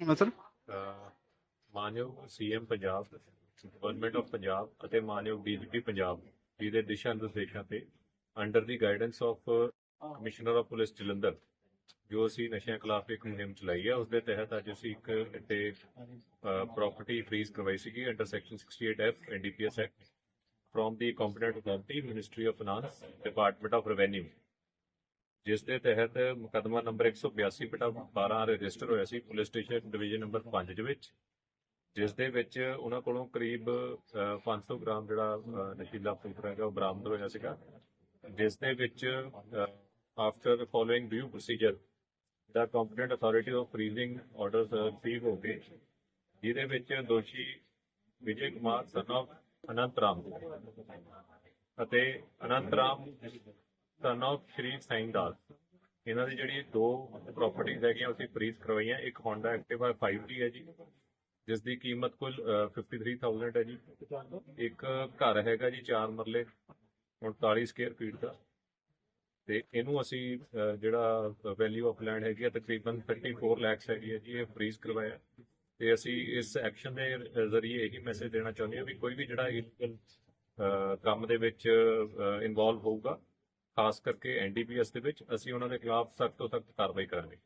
ਮਤਲਬ ਅਹ ਮਾਨਯੋਗ CM Punjab government of Punjab ਅਤੇ ਮਾਨਯੋਗ ਡੀਜੀਪੀ ਪੰਜਾਬ ਜੀ ਦੇ ਦਿਸ਼ਾ ਨਿਰਦੇਸ਼ਾਂ ਤੇ under the guidance of commissioner of police Jalandhar, ਜੋ ਅਸੀਂ ਨਸ਼ਿਆਂ ਖਿਲਾਫ ਇੱਕ ਮੁਹਿੰਮ ਚਲਾਈ ਹੈ ਉਸ ਦੇ ਤਹਿਤ ਅੱਜ ਅਸੀਂ ਇੱਕ ਇੱਥੇ ਪ੍ਰਾਪਰਟੀ ਫ੍ਰੀਜ਼ ਕਰਵਾਈ ਸੀਗੀ under section 68 NDPS act from the competent authority ministry of finance department of revenue ਜਿਸ ਦੇ ਤਹਿਤ ਮੁਕੱਦਮਾ ਨੰਬਰ 182 ਬਟਾ 12 ਰਜਿਸਟਰ ਹੋਇਆ ਸੀ ਪੁਲਿਸ ਸਟੇਸ਼ਨ ਡਿਵੀਜ਼ਨ ਨੰਬਰ 5 ਦੇ ਵਿੱਚ ਜਿਸ ਦੇ ਵਿੱਚ ਉਹਨਾਂ ਕੋਲੋਂ ਕਰੀਬ ਅਹ, 500 ਗ੍ਰਾਮ ਜਿਹੜਾ ਨਸ਼ੀਲਾ ਪਦਾਰਥ ਹੈਗਾ ਉਹ ਬਰਾਮਦ ਹੋਇਆ ਸੀਗਾ। ਜਿਸ ਦੇ ਵਿੱਚ after following due procedure the competent authority of freezing orders receive ਹੋ ਗਏ। ਜਿਹਦੇ ਵਿੱਚ ਦੋਸ਼ੀ ਵਿਜੇ ਕੁਮਾਰ ਸਨ of ਅਨੰਤ ਰਾਮ। ਅਤੇ ਅਨੰਤ ਰਾਮ ਸਨ of ਸ਼੍ਰੀ ਸਾਈਂ ਦਾਸ। ਇਹਨਾਂ ਦੀ ਜਿਹੜੀ ਦੋ ਪ੍ਰਾਪਰਟੀਆਂ ਹੈਗੀਆਂ ਅਸੀਂ ਫਰੀਜ਼ ਕਰਵਾਈਆਂ। ਇੱਕ Honda Activa 5G ਹੈ ਜੀ, ਜਿਸ ਦੀ ਕੀਮਤ ਕੁੱਲ 53000 ਹੈ ਜੀ। ਇੱਕ ਘਰ ਹੈਗਾ ਜੀ 4 ਮਰਲੇ 39 ਸਕੁਅਰ ਫੀਟ ਦਾ। ਤੇ ਇਹਨੂੰ ਅਸੀਂ ਜਿਹੜਾ ਵੈਲਿਊ ਆਫ ਲੈਂਡ ਹੈਗੀ ਹੈ ਤਕਰੀਬਨ 34 ਲੱਖ ਹੈਗੀ ਹੈ ਜੀ, ਇਹ ਫਰੀਜ਼ ਕਰਵਾਇਆ। ਤੇ ਅਸੀਂ ਇਸ ਐਕਸ਼ਨ ਦੇ ਜ਼ਰੀਏ ਇਹੀ ਮੈਸੇਜ ਦੇਣਾ ਚਾਹੁੰਦੇ ਹਾਂ ਵੀ ਕੋਈ ਵੀ ਜਿਹੜਾ ਕੰਮ ਦੇ ਵਿੱਚ ਇਨਵੋਲਵ ਹੋਊਗਾ ਖਾਸ ਕਰਕੇ ਐਨਡੀਪੀਐਸ ਦੇ ਵਿੱਚ ਅਸੀਂ ਉਹਨਾਂ ਦੇ ਖਿਲਾਫ ਸਖਤ ਤੋਂ ਸਖਤ ਕਾਰਵਾਈ ਕਰਾਂਗੇ।